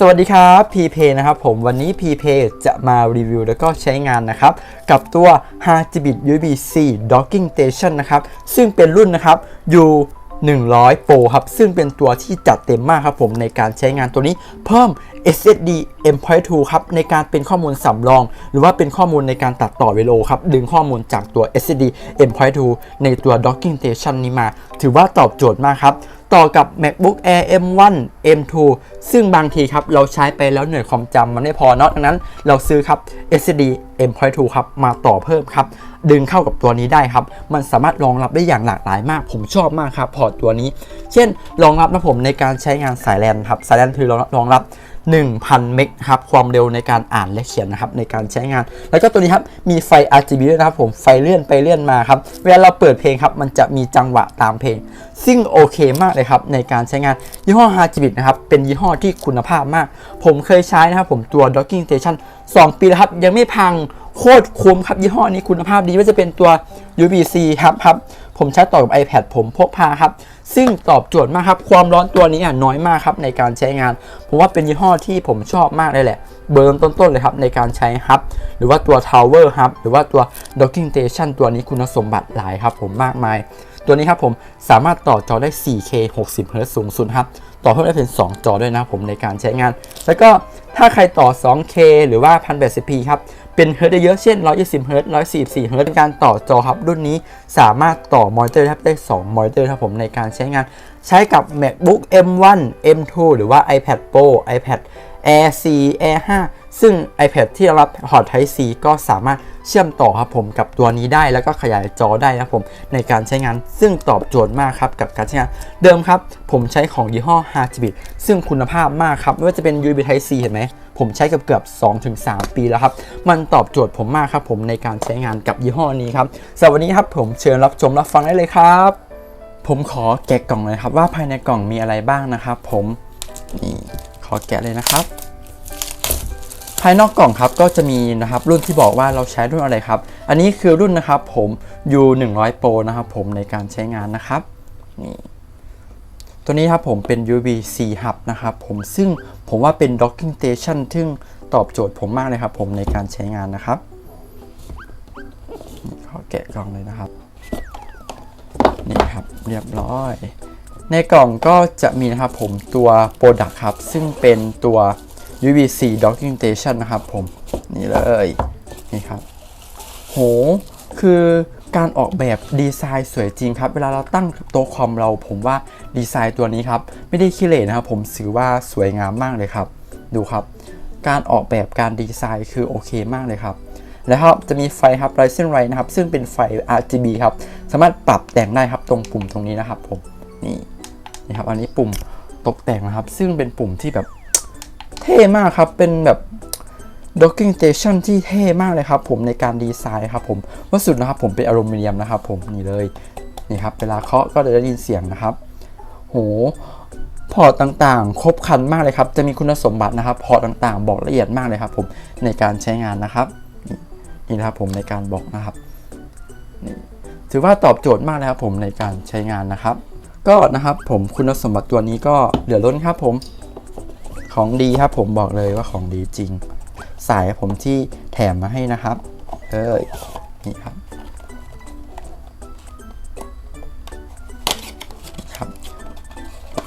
สวัสดีครับ PP นะครับผมวันนี้ PP จะมารีวิวแล้วก็ใช้งานนะครับ กับตัว 5GB USB-C Docking Station นะครับ ซึ่งเป็นรุ่นนะครับ U 100 Pro ครับ ซึ่งเป็นตัวที่จัดเต็มมากครับผมในการใช้งานตัวนี้เพิ่ม SSD M.2 ครับในการเป็นข้อมูลสำรอง หรือว่าเป็นข้อมูลในการตัดต่อวิดีโอครับดึงข้อมูลจากตัว SSD M.2 ในตัว Docking Station นี้มา ถือว่าตอบโจทย์มากครับต่อกับ MacBook Air M1 M2 ซึ่งบางทีครับเราใช้ไปแล้วเหนื่อยความจำมันไม่พอเนอะดังนั้นเราซื้อครับ SSD M.2 ครับมาต่อเพิ่มครับ ดึงเข้ากับตัวนี้ได้ครับ มันสามารถรองรับได้อย่างหลากหลายมาก ผมชอบมากครับ พอร์ตตัวนี้ เช่นรองรับนะผมในการใช้งานสายแลนครับสายแลนคือรองรับ 1,000 เมกครับความเร็วในการอ่านและเขียนนะครับในการใช้งาน แล้วก็ตัวนี้ครับมีไฟ RGB ด้วยนะครับผมไฟเลื่อนไปเลื่อนมาครับเวลาเราเปิดเพลงครับมันจะมีจังหวะตามเพลง ซึ่งโอเคมากเลยครับในการใช้งานยี่ห้อ RGB นะครับเป็นยี่ห้อที่คุณภาพมาก ผมเคยใช้นะครับผมตัว Docking Station 2 ปีแล้วครับยังไม่พังโคตรคุ้มครับยี่ห้อนี้คุณภาพดีว่าจะเป็นตัว UBC ครับครับผมใช้ต่อกับ iPad ผมพกพาครับ ซึ่งตอบโจทย์มากครับ ความร้อนตัวนี้อะน้อยมากครับในการใช้งาน ผมว่าเป็นยี่ห้อที่ผมชอบมากเลยแหละ เบอร์ต้นๆเลยครับในการใช้ฮับ หรือว่าตัว Tower Hub หรือว่าตัว Docking Station ตัวนี้คุณสมบัติหลายครับผมมากมาย ตัวนี้ครับผมสามารถต่อจอได้ 4K 60 Hz สูงสุดครับ ต่อเพิ่มได้เป็น 2 จอด้วยนะผมในการใช้งาน แล้วก็ถ้าใครต่อ 2K หรือว่า 1080p ครับ เป็นเฮิร์ตได้เยอะเช่น 120เฮิร์ต144เฮิร์ตการต่อจอครับรุ่นนี้สามารถต่อมอนิเตอร์ครับได้ 2 มอนิเตอร์ครับผมในการใช้งาน ใช้กับ MacBook M1 M2 หรือว่า iPad Pro iPad Air 4 Air 5ซึ่ง iPad ที่รองรับพอร์ต Type C ก็สามารถเชื่อมต่อครับผมกับตัวนี้ได้แล้วก็ขยายจอได้นะครับผมในการใช้งานซึ่งตอบโจทย์มากครับกับการใช้งานเดิมครับ ผมใช้ของยี่ห้อ h a r t b i t ซึ่งคุณภาพมากครับไม่ว่าจะเป็น USB Type C เห็นไหม ผมใช้เกือบเกือบ2-3 ปีแล้วครับ มันตอบโจทย์ผมมากครับผมในการใช้งานกับยี่ห้อนี้ครับสำหรับวันนี้ครับผมเชิญรับชมรับฟังได้เลยครับ ผมขอแกะกล่องเลยครับ ว่าภายในกล่องมีอะไรบ้างนะครับ ผมนี่ขอแกะเลยนะครับ ภายนอกกล่องครับก็จะมีนะครับรุ่นที่บอกว่าเราใช้รุ่นอะไรครับ อันนี้คือรุ่นนะครับผม U 1 0 0 Pro นะครับผมในการใช้งานนะครับนี่ ตัวนี้ครับผมเป็น USB-C Hub นะครับผมซึ่งผมว่าเป็น Docking Station ซึ่งตอบโจทย์ผมมากเลยครับผมในการใช้งานนะครับขอแกะกล่องเลยนะครับ นี่ครับเรียบร้อย ในกล่องก็จะมีนะครับผมตัว Product ครับ ซึ่งเป็นตัว USB-C Docking Station นะครับผม นี่เลย นี่ครับ โห คือ การออกแบบดีไซน์สวยจริงครับ เวลาเราตั้งโต๊ะคอมเราผมว่าดีไซน์ตัวนี้ครับ ไม่ได้ขี้เหร่นะครับ ผมถือว่าสวยงามมากเลยครับ ดูครับ การออกแบบการดีไซน์คือโอเคมากเลยครับ แล้วครับจะมีไฟครับ Ryzen Ray นะครับ ซึ่งเป็นไฟ RGB ครับ สามารถปรับแต่งได้ครับตรงปุ่มตรงนี้นะครับผมนี่นี่ครับอันนี้ปุ่มตกแต่งนะครับ ซึ่งเป็นปุ่มที่แบบเท่มากครับเป็นแบบ docking station ที่เท่มากเลยครับผมในการดีไซน์ครับผมวัสดุนะครับผมเป็นอลูมิเนียมนะครับผมนี่เลยนี่ครับเวลาเคาะก็จะได้ยินเสียงนะครับ โหพอร์ตต่างๆ ครบครันมากเลยครับ จะมีคุณสมบัตินะครับ พอร์ตต่างๆ บอกละเอียดมากเลยครับผมในการใช้งานนะครับ นี่นี่นะครับผมในการบอกนะครับนี่ถือว่าตอบโจทย์มากเลยครับผมในการใช้งานนะครับ ก็นะครับผมคุณสมบัติตัวนี้ก็เหลือล้นครับผมของดีครับผมบอกเลยว่าของดีจริง สายผมที่แถมมาให้นะครับเอ้ยนี่ครับครับ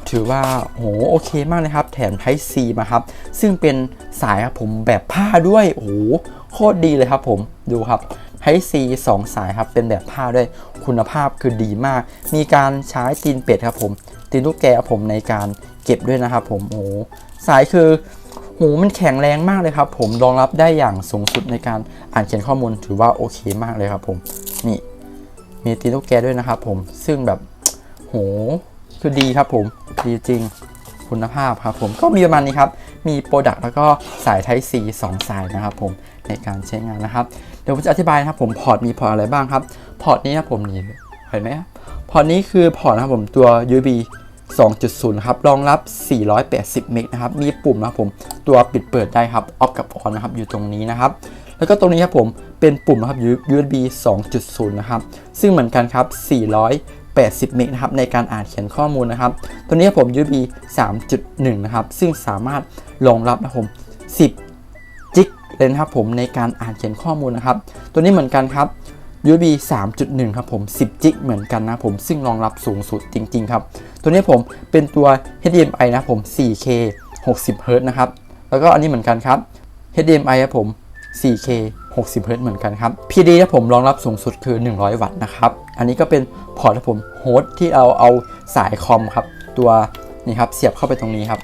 ถือว่าโหโอเคมากเลยครับ แถม Type C มาครับ ซึ่งเป็นสายครับผมแบบผ้าด้วยโอ้โหโคตรดีเลยครับผมดูครับ Type C 2สายครับเป็นแบบผ้าด้วยคุณภาพคือดีมาก มีการใช้ตีนเป็ดครับผมตีนลูกแกครับผมในการเก็บด้วยนะครับผมโอ้โหสายคือ หมันแข็งแรงมากเลยครับ ผมรองรับได้อย่างสูงสุดในการอ่านเขียนข้อมูลถือว่าโอเคมากเลยครับ ผมนี่มีตีนลูกแกด้วยนะครับ ผมซึ่งแบบโหคือดีครับ ผมดีจริงคุณภาพครับ ผมก็มีประมาณนี้ครับ มีโปรดักต์แล้วก็สาย Type C 2 สายนะครับ ผมในการใช้งานนะครับเดี๋ยวผมจะอธิบายนะครับ ผมพอร์ตมีพอร์ตอะไรบ้างครับ พอร์ตนี้นะผมนี่เห็นไหมครับพอร์ตนี้คือพอร์ตนะครับผมตัว USB 2.0 ครับ รองรับ 480 เมกนะครับ มีปุ่มนะผม ตัวปิดเปิดได้ครับ ออฟกับออนนะครับ อยู่ตรงนี้นะครับ แล้วก็ตรงนี้ครับผม เป็นปุ่มนะครับ USB 2.0 นะครับ ซึ่งเหมือนกันครับ 480 เมกนะครับ ในการอ่านเขียนข้อมูลนะครับ ตัวนี้ครับผม USB 3.1 นะครับ ซึ่งสามารถรองรับนะครับผม 10 จิกเลยนะครับผม ในการอ่านเขียนข้อมูลนะครับ ตัวนี้เหมือนกันครับ USB 3.1 ครับผม 10 จิกเหมือนกันนะผมซึ่งรองรับสูงสุดจริง ๆ ครับ ตัวนี้ผมเป็นตัว HDMI นะผม 4K 60 Hz นะครับ แล้วก็อันนี้เหมือนกันครับ HDMI ครับผม 4K 60 Hz เหมือนกันครับ PD ครับผมรองรับสูงสุดคือ 100 วัตต์นะครับ อันนี้ก็เป็นพอร์ตครับผมโฮสที่เอาเอาสายคอมครับ ตัวนี่ครับเสียบเข้าไปตรงนี้ครับ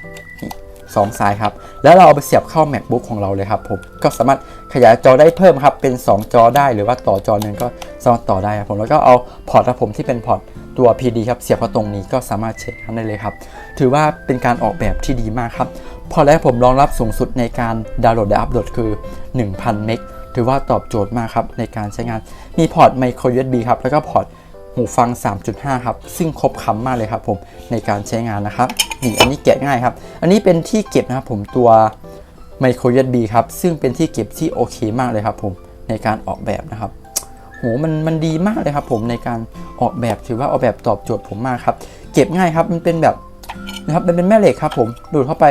นี่สองสายครับ แล้วเราเอาไปเสียบเข้า macbook ของเราเลยครับผม ก็สามารถขยายจอได้เพิ่มครับ เป็น 2 จอได้หรือว่าต่อจอหนึ่งก็สามารถต่อได้ครับผม แล้วก็เอาพอร์ตครับผมที่เป็นพอร์ตตัว PD ครับ เสียบเข้าตรงนี้ก็สามารถเช็คได้เลยครับ ถือว่าเป็นการออกแบบที่ดีมากครับ พอแล้วผมรองรับสูงสุดในการดาวน์โหลดและอัปโหลดคือ 1,000 เมก ถือว่าตอบโจทย์มากครับในการใช้งาน มีพอร์ต micro USB ครับ แล้วก็พอร์ต หูฟัง 3.5 ครับ ซึ่งครบครันมากเลยครับผมในการใช้งานนะครับนี่อันนี้แกะง่ายครับ อันนี้เป็นที่เก็บนะครับผมตัว micro USB ครับ ซึ่งเป็นที่เก็บที่โอเคมากเลยครับผมในการออกแบบนะครับโหมันมันดีมากเลยครับผมในการออกแบบถือว่าออกแบบตอบโจทย์ผมมากครับ เก็บง่ายครับมันเป็นแบบนะครับมันเป็นแม่เหล็กครับผมดูดเข้าไป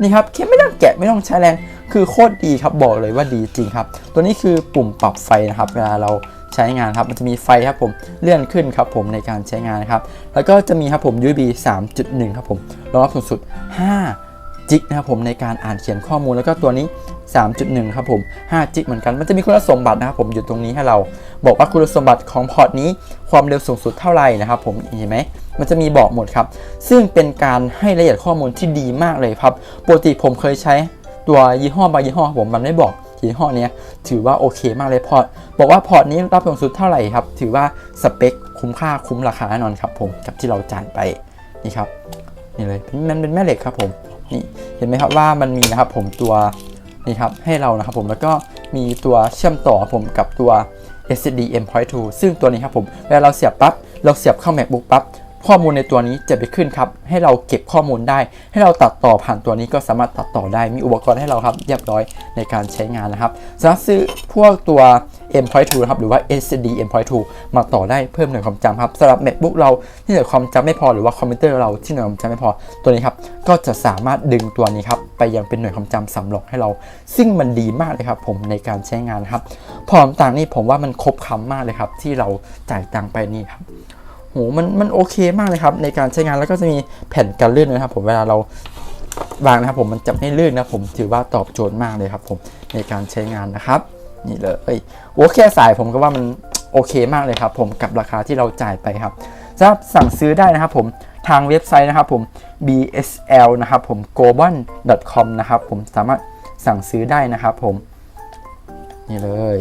นี่ครับแค่ไม่ต้องแกะไม่ต้องใช้แรงคือโคตรดีครับบอกเลยว่าดีจริงครับ ตัวนี้คือปุ่มปรับไฟนะครับ เวลาเรา ใช้งานครับ มันจะมีไฟครับผมเลื่อนขึ้นครับผมในการใช้งานครับ แล้วก็จะมีครับผม USB 3.1 ครับผมรองรับสูงสุด 5 จิกนะครับผมในการอ่านเขียนข้อมูลแล้วก็ตัวนี้ 3.1 ครับผม5จิกเหมือนกัน มันจะมีคุณสมบัตินะครับผมอยู่ตรงนี้ให้เรา บอกว่าคุณสมบัติของพอร์ตนี้ความเร็วสูงสุดเท่าไหร่นะครับผมเห็นไหมมันจะมีบอกหมดครับ ซึ่งเป็นการให้ละเอียดข้อมูลที่ดีมากเลยครับ ปกติผมเคยใช้ตัวยี่ห้อบางยี่ห้อผมมันไม่บอก ยี่ห้อเนี้ยถือว่าโอเคมากเลยพอร์ตบอกว่าพอร์ตนี้รับสูงสุดเท่าไหร่ครับ ถือว่าสเปคคุ้มค่าคุ้มราคาแน่นอนครับผมกับที่เราจ่ายไปนี่ครับนี่เลยมันเป็นแม่เหล็กครับผมนี่เห็นไหมครับว่ามันมีนะครับผมตัวนี่ครับให้เรานะครับผมแล้วก็มีตัวเชื่อมต่อผมกับตัว SSD M.2 ซึ่งตัวนี้ครับผมเวลาเราเสียบปั๊บเราเสียบเข้า MacBook ปั๊บ ข้อมูลในตัวนี้จะไปขึ้นครับ ให้เราเก็บข้อมูลได้ ให้เราตัดต่อผ่านตัวนี้ก็สามารถตัดต่อได้ มีอุปกรณ์ให้เราครับเรียบร้อยในการใช้งานนะครับสามารถซื้อพวกตัว M.2 ครับหรือว่า SSD M.2 มาต่อได้เพิ่มหน่วยความจำครับสำหรับ MacBook เราที่หน่วยความจำไม่พอหรือว่าคอมพิวเตอร์เราที่หน่วยความจำไม่พอตัวนี้ครับก็จะสามารถดึงตัวนี้ครับไปยังเป็นหน่วยความจำสำรองให้เรา ซึ่งมันดีมากเลยครับผมในการใช้งานครับพร้อมต่างนี่ผมว่ามันครบคำมากเลยครับที่เราจ่ายตังไปนี่ครับ หมันมันโอเคมากเลยครับ ในการใช้งานแล้วก็จะมีแผ่นกันลื่นนะครับ ผมเวลาเราวางนะครับ ผมมันจะไม่ลื่นนะผมถือว่าตอบโจทย์มากเลยครับ ผมในการใช้งานนะครับนี่เลยโอ้แค่สายผมก็ว่ามันโอเคมากเลยครับ ผมกับราคาที่เราจ่ายไปครับสามารถสั่งซื้อได้นะครับ ผมทางเว็บไซต์นะครับ ผม bsl นะครับ ผม global.com นะครับ ผมสามารถสั่งซื้อได้นะครับ ผมนี่เลย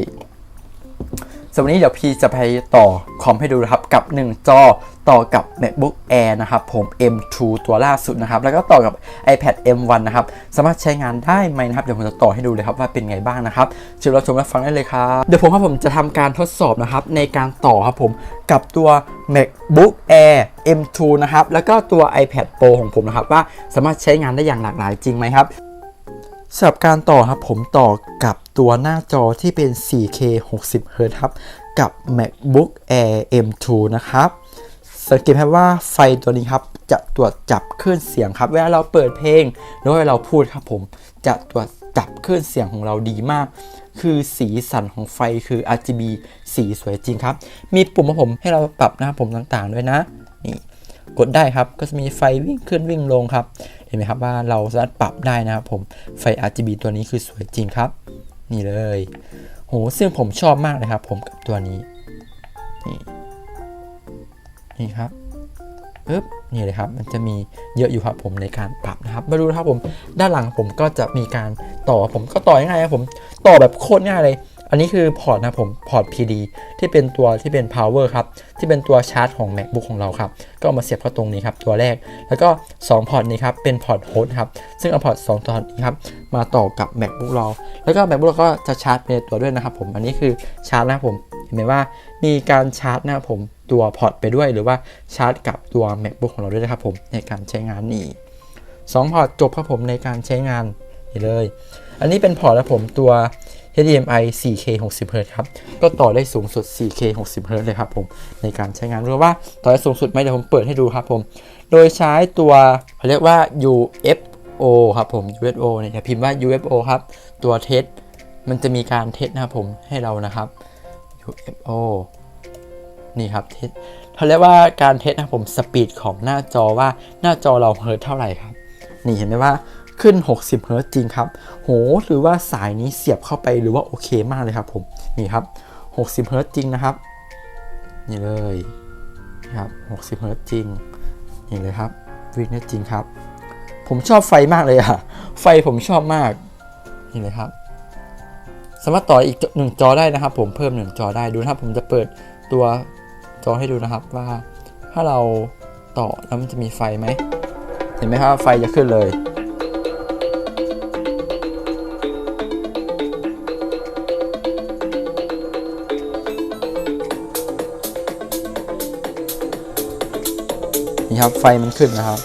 สำหรับวันนี้เดี๋ยวพี่จะไปต่อคอมให้ดูนะครับกับ 1 จอต่อกับ MacBook Air นะครับผม M2 ตัวล่าสุดนะครับ แล้วก็ต่อกับ iPad M1 นะครับ สามารถใช้งานได้ไหมนะครับ เดี๋ยวผมจะต่อให้ดูเลยครับว่าเป็นไงบ้างนะครับเชิญรับชมรับฟังได้เลยครับ เดี๋ยวผมครับผมจะทำการทดสอบนะครับ ในการต่อครับผมกับตัว MacBook Air M2 นะครับ แล้วก็ตัว iPad Pro ของผมนะครับ ว่าสามารถใช้งานได้อย่างหลากหลายจริงไหมครับสำหรับการต่อครับผมต่อกับ ตัวหน้าจอที่เป็น 4K 60 Hz ครับ กับ MacBook Air M2 นะครับสังเกตไหมว่าไฟตัวนี้ครับจะตรวจจับคลื่นเสียงครับเวลาเราเปิดเพลงหรือเว่าเราพูดครับผม จะตรวจจับคลื่นเสียงของเราดีมาก คือสีสันของไฟคือ RGB สีสวยจริงครับ มีปุ่มครับผมให้เราปรับนะครับผมต่างๆด้วยนะนี่กดได้ครับก็จะมีไฟวิ่งขึ้นวิ่งลงครับ เห็นไหมครับว่าเราสามารถปรับได้นะครับผมไฟ RGB ตัวนี้คือสวยจริงครับ นี่เลย โหซึ่งผมชอบมากเลยครับ ผมกับตัวนี้ นี่นี่ครับปึ๊บนี่เลยครับ มันจะมีเยอะอยู่ครับผมในการปรับนะครับ มาดูนะครับผม ด้านหลังผมก็จะมีการต่อผมก็ต่อยังไงครับผม ต่อแบบโคตรง่ายเลย อันนี้คือพอร์ตนะผมพอร์ต PD ที่เป็นตัวที่เป็น power ครับ ที่เป็นตัวชาร์จของ macbook ของเราครับ ก็ามาเสียบเข้าตรงนี้ครับ ตัวแรก แล้วก็ 2 พอร์ตนี้ครับ เป็นพอร์ตโฮสต์ครับ ซึ่งเอาพอร์ต2ตัวนี้ครับ มาต่อกับ macbook เรา แล้วก็ macbook เราก็จะชาร์จไปในตัวด้วยนะครับผม อันนี้คือชาร์จนะครับผม เห็นไหมว่ามีการชาร์จนะครับผม ตัวพอร์ตไปด้วยหรือว่าชาร์จกับตัว macbook ของเราด้วยนะครับผม ในการใช้งานนี่สองพอร์ตจบครับผมในการใช้งานนี่เลย อันนี้เป็นพอร์ตนะผมตัว HDMI 4K 60 Hz ครับ ก็ต่อได้สูงสุด 4K 60 Hz เลยครับผม ในการใช้งานรู้ว่าต่อได้สูงสุดไหมเดี๋ยวผมเปิดให้ดูครับผม โดยใช้ตัวเขาเรียกว่า UFO ครับผม UFO เนี่ยพิมพ์ว่า UFO ครับ ตัวเทสมันจะมีการเทสนะครับผมให้เรานะครับ UFO นี่ครับเทสเขาเรียกว่าการเทสนะผมสปีดของหน้าจอว่าหน้าจอเราเฮิร์ตเท่าไหร่ครับ นี่เห็นไหมว่า ขึ้น 60เฮิร์ตจริงครับ โหหรือว่าสายนี้เสียบเข้าไปหรือว่าโอเคมากเลยครับผมนี่ครับ60เฮิร์ตจริงนะครับ นี่เลยนี่ครับ60เฮิร์ตจริงนี่เลยครับวิ่งได้จริงครับ ผมชอบไฟมากเลยอะไฟผมชอบมากนี่เลยครับ สามารถต่ออีกหนึ่งจอได้นะครับ ผมเพิ่มหนึ่งจอได้ดูนะครับผมจะเปิดตัวจอให้ดูนะครับว่าถ้าเราต่อแล้วมันจะมีไฟไหมเห็นไหมครับไฟจะขึ้นเลย ครับไฟมันขึ้นนะครับ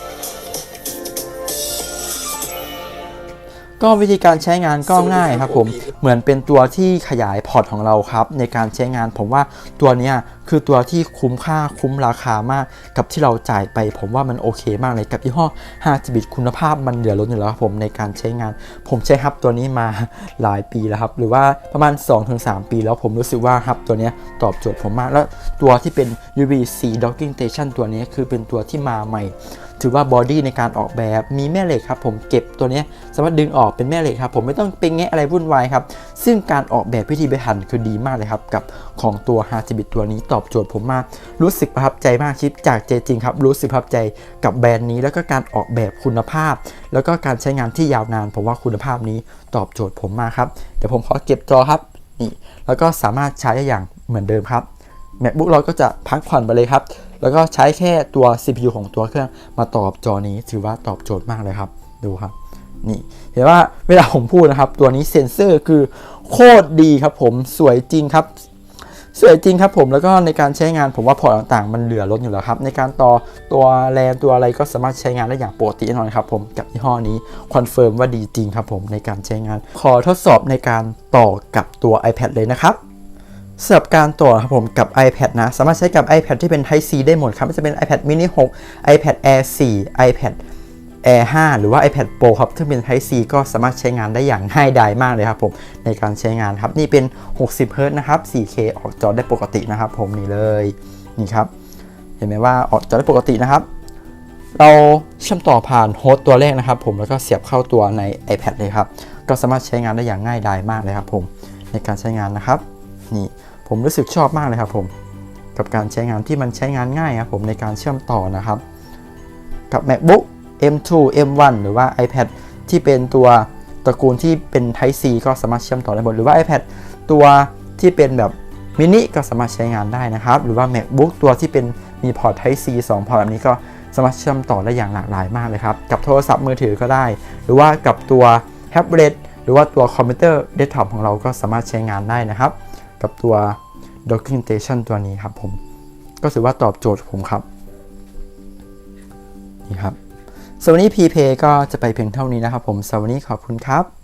ก็วิธีการใช้งานก็ง่ายครับผม เหมือนเป็นตัวที่ขยายพอร์ตของเราครับ ในการใช้งานผมว่าตัวนี้คือตัวที่คุ้มค่าคุ้มราคามาก กับที่เราจ่ายไป ผมว่ามันโอเคมากเลยกับยี่ห้อ5 g b คุณภาพมันเหลือล้นอยู่แล้วครับผมในการใช้งาน ผมใช้ฮับตัวนี้มาหลายปีแล้วครับ หรือว่าประมาณ 2-3 ปีแล้วผมรู้สึกว่าฮับตัวนี้ตอบโจทย์ผมมาก แล้วตัวที่เป็น USB-C docking station ตัวนี้คือเป็นตัวที่มาใหม่ ถือว่าบอดี้ในการออกแบบมีแม่เหล็กครับผมเก็บตัวนี้สามารถดึงออกเป็นแม่เหล็กครับผมไม่ต้องเป็นแงะอะไรวุ่นวายครับซึ่งการออกแบบพิธีบริหารคือดีมากเลยครับกับของตัว h a r t b i t ตัวนี้ตอบโจทย์ผมมากรู้สึกประทับใจมากชิปจากใจจริงครับรู้สึกประทับใจกับแบรนด์นี้ แล้วก็การออกแบบคุณภาพ แล้วก็การใช้งานที่ยาวนาน ผมว่าคุณภาพนี้ตอบโจทย์ผมมากครับเดี๋ยวผมขอเก็บจอครับนี่แล้วก็สามารถใช้ได้อย่างเหมือนเดิมครับ MacBook เราก็จะพักผ่อนไปเลยครับ แล้วก็ใช้แค่ตัว CPU ของตัวเครื่องมาตอบจอนี้ ถือว่าตอบโจทย์มากเลยครับ ดูครับ นี่ เห็นว่าเวลาผมพูดนะครับ ตัวนี้เซ็นเซอร์คือโคตรดีครับผม สวยจริงครับ สวยจริงครับผม แล้วก็ในการใช้งานผมว่าพอร์ตต่างๆ มันเหลือล้นอยู่แล้วครับ ในการต่อตัวแรมตัวอะไรก็สามารถใช้งานได้อย่างปกติแน่นอนครับผม กับยี่ห้อนี้คอนเฟิร์มว่าดีจริงครับผมในการใช้งาน ขอทดสอบในการต่อกับตัว iPad เลยนะครับ สำหรับการต่อครับผมกับ iPad นะ สามารถใช้กับ iPad ที่เป็น Type C ได้หมดครับไม่ว่าจะเป็น iPad mini 6 iPad Air 4 iPad Air 5 หรือว่า iPad Pro ครับที่เป็น Type C ก็สามารถใช้งานได้อย่างง่ายดายมากเลยครับผมในการใช้งานครับนี่เป็น 60 Hz นะครับ 4K ออกจอได้ปกตินะครับผมนี่เลยนี่ครับเห็นไหมว่าออกจอได้ปกตินะครับเราเชื่อมต่อผ่านโฮสต์ตัวแรกนะครับ ผมแล้วก็เสียบเข้าตัวใน iPad เลยครับก็สามารถใช้งานได้อย่างง่ายดายมากเลยครับผมในการใช้งานนะครับนี่ ผมรู้สึกชอบมากเลยครับผมกับการใช้งานที่มันใช้งานง่ายครับผมในการเชื่อมต่อนะครับ กับ MacBook M2 M1 หรือว่า iPad ที่เป็นตัวตระกูลที่เป็น Type C ก็สามารถเชื่อมต่อได้หมดหรือว่า iPad ตัวที่เป็นแบบมินิก็สามารถใช้งานได้นะครับ หรือว่า MacBook ตัวที่เป็นมีพอร์ต Type C 2 พอร์ตแบบนี้ก็สามารถเชื่อมต่อได้อย่างหลากหลายมากเลยครับ กับโทรศัพท์มือถือก็ได้ หรือว่ากับตัวแท็บเล็ตหรือว่าตัวคอมพิวเตอร์เดสก์ท็อปของเราก็สามารถใช้งานได้นะครับ กับตัว docking station ตัวนี้ครับผม ก็ถือว่าตอบโจทย์ผมครับ นี่ครับสำหรับวันนี้ PPay ก็จะไปเพียงเท่านี้นะครับผมสวัสดีขอบคุณครับ